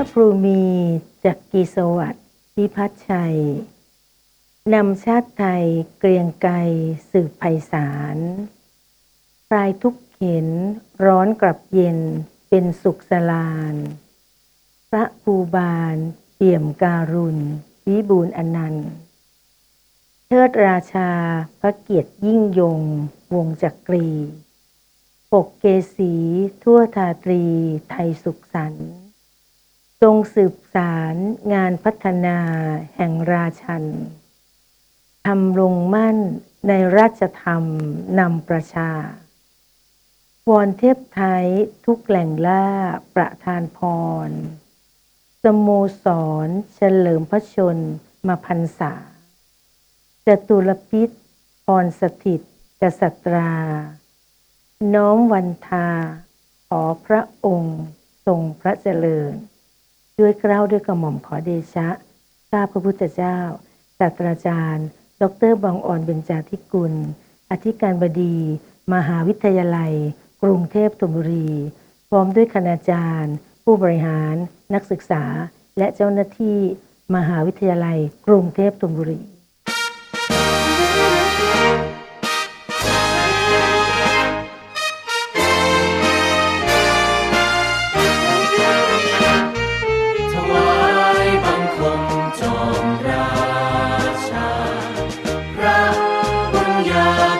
ระภูมิจักกีสวัสดิ์พิพัฒน์ชัย นำชาติไทยเกรียงไกรสืบไพศาลคลายทุกเข็นร้อนกลับเย็นเป็นสุขสลาน พระภูบาลเปี่ยมการุณวิบูลย์อนันต์เทิดราชาพระเกียรติยิ่งยง วงจักรี ปกเกษีทั่วทาตรีไทยสุขสันต์ ทรงสืบสารงานพัฒนาแห่งราชันทำรงมั่นในราชธรรมนำประชาวอนเทพไทยทุกแหล่งล่าประทานพร สโมสรเฉลิมพระชนมาพันษาจตุรพิษพรสถิตกษัตรา น้อมวันทา ขอพระองค์ทรงพระเจริญ ด้วยเกล้าด้วยกระหม่อมขอเดชะข้าพระพุทธเจ้าศาสตราจารย์ ดรบองอ่อนเบญจาธิกุล อธิการบดี มหาวิทยาลัย กรุงเทพธนบุรี พร้อมด้วยคณาจารย์ ผู้บริหาร นักศึกษา และเจ้าหน้าที่ มหาวิทยาลัย กรุงเทพธนบุรี Yeah.